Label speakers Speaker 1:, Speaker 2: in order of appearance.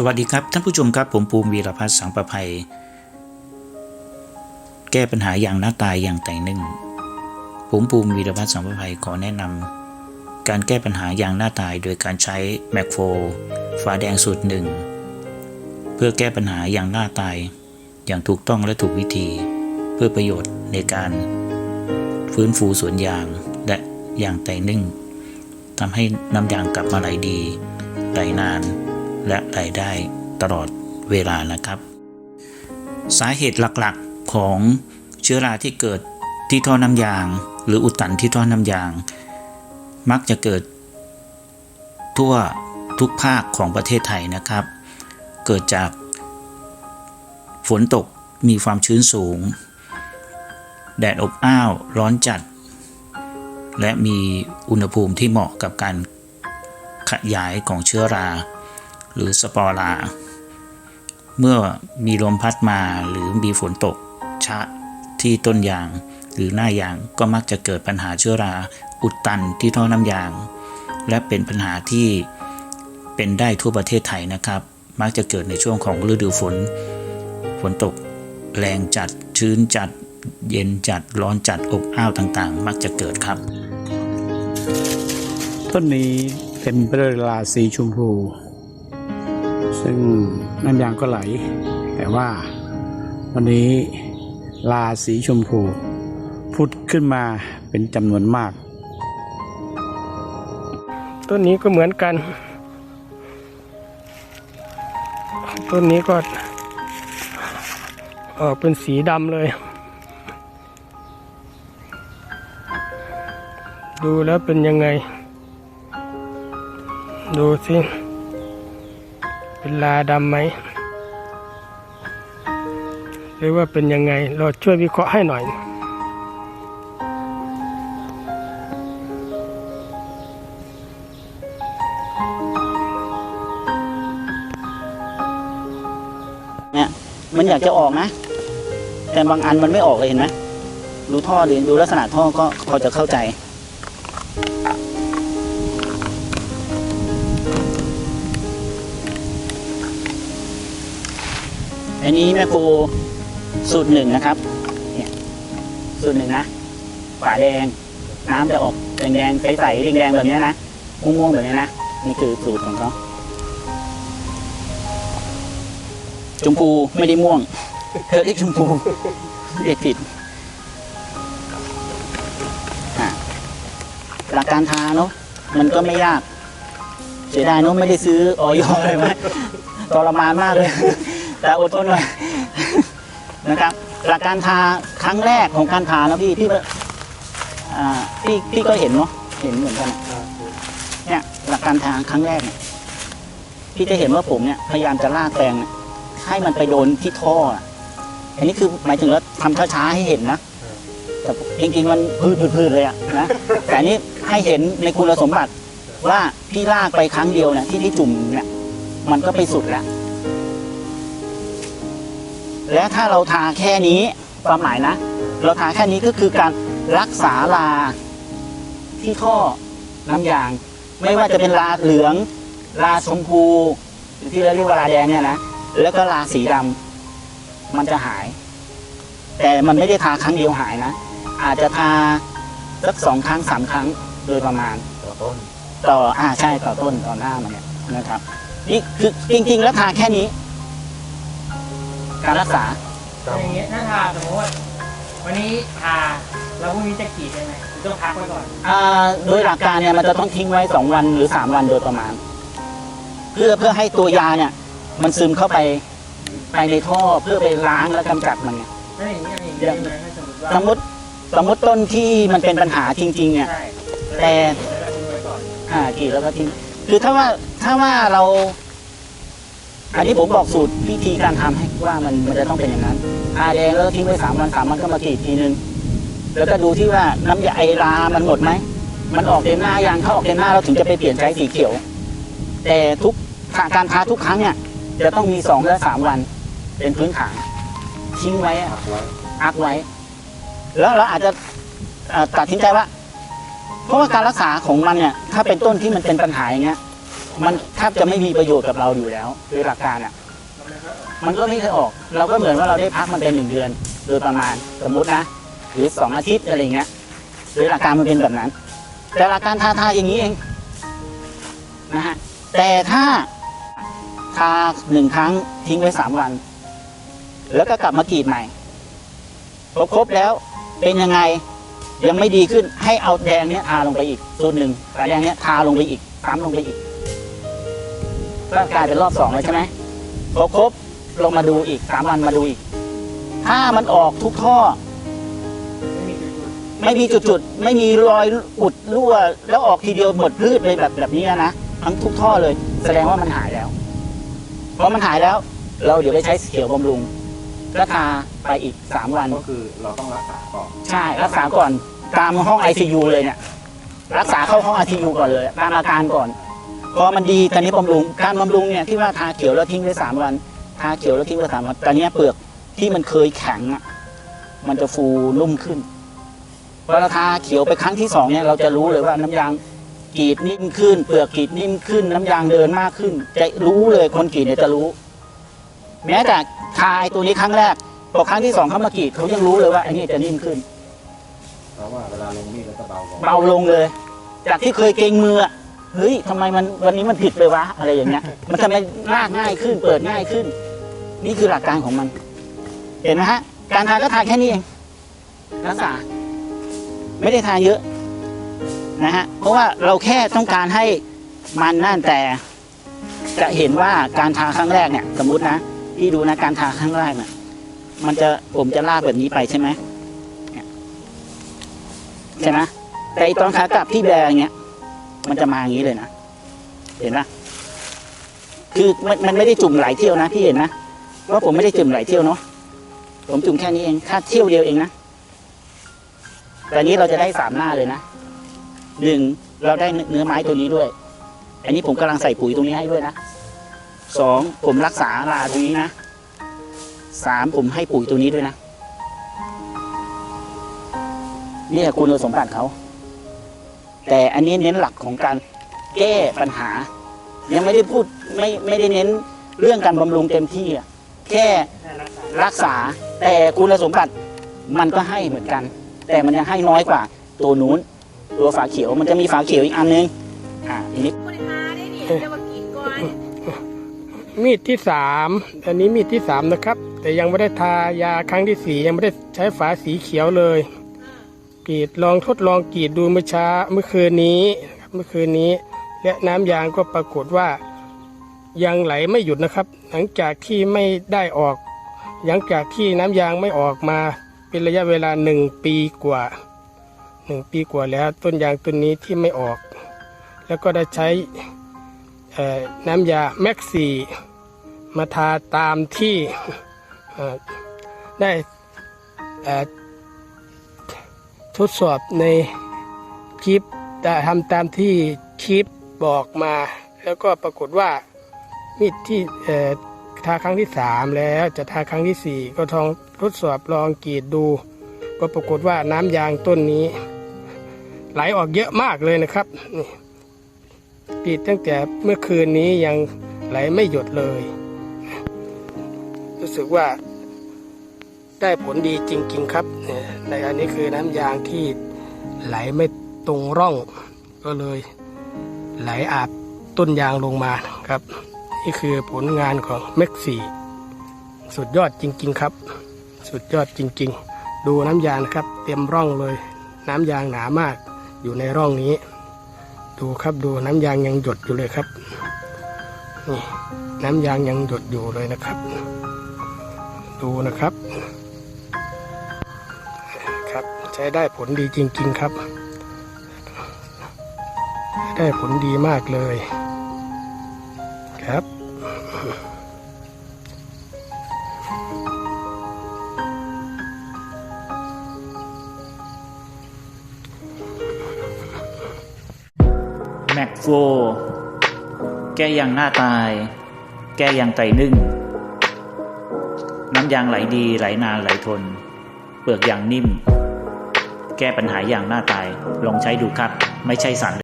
Speaker 1: สวัสดีครับ ท่านผู้ชมครับ ผมภูมิวีรพัฒน์สังประภัย แก้ปัญหาอย่างหน้าตายอย่างแต่งหนึ่ง ผมภูมิวีรพัฒน์สังประภัยขอแนะนำการแก้ปัญหาอย่างหน้าตายโดยการใช้แมคโฟฝาแดงสูตรหนึ่งเพื่อแก้ปัญหาอย่างหน้าตายอย่างถูกต้องและถูกวิธี เพื่อประโยชน์ในการฟื้นฟูสวนยางและยางแต่งนึ่งทำให้น้ำยางกลับมาไหลดีไหลนาน และไหลได้ตลอดเวลานะครับ สาเหตุหลักๆของเชื้อราที่เกิดที่ท่อน้ำยาง หรืออุดตันที่ท่อน้ำยาง มักจะเกิด ทั่วทุกภาคของประเทศไทยนะครับ เกิดจากฝนตกมีความชื้นสูง แดดอบอ้าวร้อนจัด และมีอุณหภูมิที่เหมาะกับการขยายของเชื้อรา หรือสปอรา เมื่อมีลมพัดมาหรือมีฝนตก ชะที่ต้นยาง หรือหน้ายางก็มักจะเกิดปัญหาเชื้อราอุดตันที่ท่อน้ำยาง และเป็นปัญหาที่เป็นได้ทั่วประเทศไทยนะครับ มักจะเกิดในช่วงของฤดูฝน ฝนตก แรงจัดชื้นจัด เย็นจัดร้อนจัดอบอ้าวต่างๆ มักจะเกิดครับ
Speaker 2: ต้นนี้เต็มไปด้วยลาสีชมพู ซึ่งน้ำยางก็ไหล แต่ว่าวันนี้ลาสีชมพูพุดขึ้นมาเป็นจำนวนมาก
Speaker 3: ต้นนี้ก็เหมือนกัน ต้นนี้ก็ออกเป็นสีดำเลย ดูแล้วเป็นยังไง ดูสิ เป็นลาดำไหม หรือว่าเป็นยังไง เราช่วยวิเคราะห์ให้หน่อย
Speaker 4: เนี่ยมันอยากจะออกนะ แต่บางอันมันไม่ออกเลยเห็นไหมดูท่อดิดูลักษณะท่อก็พอจะเข้าใจ อันนี้แม่ครูสูตรหนึ่งนะครับ เนี่ยสูตรหนึ่งนะฝาแดง น้ำจะออกแดงๆใสๆแดงๆแบบนี้นะม่วงๆแบบนี้นะนี่คือสูตรของเขาชมพูไม่ได้ม่วงเธอเรียกชมพูเรียกผิดหลักการทาเนาะมันก็ไม่ยาก เสียดายเนาะไม่ได้ซื้อออยเลยไหมทรมานมากเลย แต่อดทนหน่อยนะครับหลักการทาครั้งแรกของการทาแล้วพี่พี่ว่าอ่าพี่พี่ก็เห็นเนาะเห็นเหมือนกันเนี่ยหลักการทาครั้งแรกเนี่ยพี่จะเห็นว่าผมเนี่ยพยายามจะลากแปรงเนี่ยให้มันไปโดนที่ท่ออะอันนี้คือหมายถึงว่าทำช้าๆให้เห็นนะแต่จริงๆมันพืดๆเลยอะนะแต่อันนี้ให้เห็นในคุณสมบัติว่าพี่ลากไปครั้งเดียวเนี่ยที่พี่จุ่มเนี่ยมันก็ไปสุดแล้ว และถ้าเราทาแค่นี้ความหมายนะ เราทาแค่นี้ก็คือการรักษาลาที่ท่อน้ำยาง ไม่ว่าจะเป็นลาเหลือง ลาชมพูหรือที่เราเรียกว่าลาแดงเนี่ยนะแล้วก็ลาสีดำมันจะหาย แต่มันไม่ได้ทาครั้งเดียวหายนะ อาจจะทาสักสองครั้งสามครั้งโดยประมาณต่อต้นต่ออ่าใช่ต่อต้นต่อหน้ามันเนี่ยนะครับนี่คือจริง ๆ แล้วทาแค่นี้ การรักษา
Speaker 5: อย่างเงี้ยถ้าทาสมมติว่าวันนี้ทาแล้วพรุ่งนี้จะกรีดได้ไหมหรือต้องพักไว้ก่อน
Speaker 4: อ่าโดยหลักการเนี่ยมันจะต้องทิ้งไว้สองวันหรือสามวันโดยประมาณ เพื่อเพื่อให้ตัวยาเนี่ย มันซึมเข้าไปไปในท่อเพื่อไปล้างและกำจัดมันเนี่ย
Speaker 5: แล้วอย่างนี้อย่างนี้ได้ไหมถ้าสมมติว่า
Speaker 4: สมมติสมมติต้นที่มันเป็นปัญหาจริง ๆ เนี่ย
Speaker 5: ใช่
Speaker 4: แต่
Speaker 5: แล้วก็ทิ้งไว้ก่อน
Speaker 4: อ่ากรีดแล้วก็ทิ้งคือถ้าว่าถ้าว่าเรา อันนี้ผมบอกสูตรวิธีการทำให้ว่ามันมันจะต้องเป็นอย่างนั้นอาแดงแล้วทิ้งไว้สามวันสามวันก็มากรีดทีนึงแล้วก็ดูที่ว่าน้ำยาไอรามันหมดไหมมันออกเต็มหน้ายางเข้าออกเต็มหน้าเราถึงจะไปเปลี่ยนใช้สีเขียว แต่ทุกการทาทุกครั้งเนี่ยจะต้องมีสองและสามวันเป็นพื้นฐานทิ้งไว้อักไว้ แล้วเราอาจจะตัดสินใจว่า เพราะว่าการรักษาของมันเนี่ย ถ้าเป็นต้นที่มันเป็นปัญหาอย่างเงี้ย มันแทบจะไม่มีประโยชน์กับเราอยู่แล้วโดยหลักการอะ มันก็ไม่เคยออก เราก็เหมือนว่าเราได้พักมันเป็นหนึ่งเดือน โดยประมาณสมมตินะ หรือสองอาทิตย์อะไรเงี้ยโดยหลักการมันเป็นแบบนั้น แต่หลักการทาทาอย่างนี้เองนะฮะแต่ถ้าทาหนึ่งครั้งทิ้งไว้สามวัน แล้วก็กลับมากรีดใหม่พอครบแล้วเป็นยังไงยังไม่ดีขึ้นให้เอาแดงเนี้ยทาลงไปอีกส่วนหนึ่งแต่แดงเนี้ยทาลงไปอีกซ้ำลงไปอีก ก็กลายเป็นรอบสองแล้วใช่ไหมพอครบลงมาดูอีกสามวันมาดูอีก ถ้ามันออกทุกท่อ ไม่มีจุดๆ ไม่มีรอยอุดรั่ว แล้วออกทีเดียวหมดพืชเลยแบบแบบนี้นะทั้งทุกท่อเลย แสดงว่ามันหายแล้วพอมันหายแล้ว เราเดี๋ยวไปใช้สีเขียวบำรุงก็ทาไปอีกสามวัน
Speaker 6: ก็คือเราต้องรักษาก่อน
Speaker 4: ใช่ รักษาก่อนตามห้อง ICU เลยเนี่ย รักษาเข้าห้อง ICU ก่อนเลย ตามอาการก่อน พอมันดีตอนนี้บำรุงการบำรุงเนี่ยที่ว่าทาเขียวแล้วทิ้งไว้สามวัน ทาเขียวแล้วทิ้งไว้สามวันตอนนี้เปลือกที่มันเคยแข็งอะมันจะฟูนุ่มขึ้นพอเราทาเขียวไปครั้งที่สองเนี่ยเราจะรู้เลยว่าน้ำยางกรีดนิ่มขึ้น เปลือกกรีดนิ่มขึ้น น้ำยางเดินมากขึ้น จะรู้เลยคนกรีดเนี่ยจะรู้ แม้แต่ทาไอ้ตัวนี้ครั้งแรกพอครั้งที่สองเขามากรีดเขายังรู้เลยว่าไอ้นี่จะนิ่มขึ้น
Speaker 6: เพราะว่าเวลาลงมีดแล้วจะเบากว่า
Speaker 4: เบาลงเลย จากที่เคยเกรงมืออะ เฮ้ยทำไมมันวันนี้มันผิดไปวะอะไรอย่างเงี้ย มันทำไมลากง่ายขึ้น เปิดง่ายขึ้น นี่คือหลักการของมัน เห็นไหมฮะ การทาก็ทาแค่นี้เองรักษาไม่ได้ทาเยอะนะฮะเพราะว่าเราแค่ต้องการให้มันนั่นแต่จะเห็นว่าการทาครั้งแรกเนี่ย สมมตินะที่ดูนะการทาครั้งแรกเนี่ยมันจะผมจะลากแบบนี้ไปใช่ไหมเนี่ยใช่ไหมแต่ไอ้ตอนขากลับที่แบงเนี้ย มันจะมาอย่างนี้เลยนะ เห็นปะคือมันมันไม่ได้จุ่มหลายเที่ยวนะพี่เห็นนะว่าผมไม่ได้จุ่มหลายเที่ยวเนาะผมจุ่มแค่นี้เองค่าเที่ยวเดียวเองนะแต่นี้เราจะได้สามหน้าเลยนะหนึ่งเราได้เนื้อไม้ตัวนี้ด้วย อันนี้ผมกำลังใส่ปุ๋ยตรงนี้ให้ด้วยนะสองผมรักษาลาตรงนี้นะสามผมให้ปุ๋ยตัวนี้ด้วยนะนี่ยคุณสมบัติเขา แต่อันนี้เน้นหลักของการแก้ปัญหา ยังไม่ได้พูดไม่ไม่ได้เน้นเรื่องการบำรุงเต็มที่อะแค่รักษาแต่คุณสมบัติมันก็ให้เหมือนกัน แต่มันยังให้น้อยกว่าตัวนู้น ตัวฝาเขียวมันจะมีฝาเขียวอีกอันนึงอ่าทีนี้
Speaker 7: บริหารได้นี่จะมากินก่อน
Speaker 3: มีดที่สามอันนี้มีดที่สามนะครับ แต่ยังไม่ได้ทายาครั้งที่สี่ยังไม่ได้ใช้ฝาสีเขียวเลย กรีดลองทดลองกรีดดูเมื่อเช้าเมื่อคืนนี้เมื่อคืนนี้ และน้ำยางก็ปรากฏว่ายังไหลไม่หยุดนะครับ หลังจากที่ไม่ได้ออก หลังจากที่น้ำยางไม่ออกมาเป็นระยะเวลาหนึ่งปีกว่าหนึ่งปีกว่าแล้วต้นยางต้นนี้ที่ไม่ออก แล้วก็ได้ใช้น้ำยาแม็กซีมาทาตามที่ได้อ่อ ทดสอบในคลิปได้ทำตามที่คลิปบอกมา แล้วก็ปรากฏว่ามีดที่ทาครั้งที่สามแล้วจะทาครั้งที่สี่ก็ทองทดสอบลองกรีดดู ก็ปรากฏว่าน้ำยางต้นนี้ ไหลออกเยอะมากเลยนะครับนี่กรีดตั้งแต่เมื่อคืนนี้ยังไหลไม่หยุดเลย รู้สึกว่า ได้ผลดีจริง ๆ ครับในอันนี้คือน้ำยางที่ไหลไม่ตรงร่อง ก็เลยไหลอาบต้นยางลงมาครับ นี่คือผลงานของเม็กซี่สุดยอดจริง ๆ ครับ สุดยอดจริง ๆ ดูน้ำยางนะครับ เต็มร่องเลย น้ำยางหนามากอยู่ในร่องนี้ ดูครับดูน้ำยางยังหยดอยู่เลยครับนี่น้ำยางยังหยดอยู่เลยนะครับ ดูนะครับ ครับ ใช้ได้ผลดีจริง ๆ ครับ ได้ผลดีมากเลยครับ
Speaker 1: แม็กโฟแก้ยางหน้าตาย แก้ยางไตนึ่ง น้ำยางไหลดีไหลนานไหลทน เปลือกยางนิ่ม แก้ปัญหาอย่างหน้าตาย ลองใช้ดูครับ ไม่ใช่สาร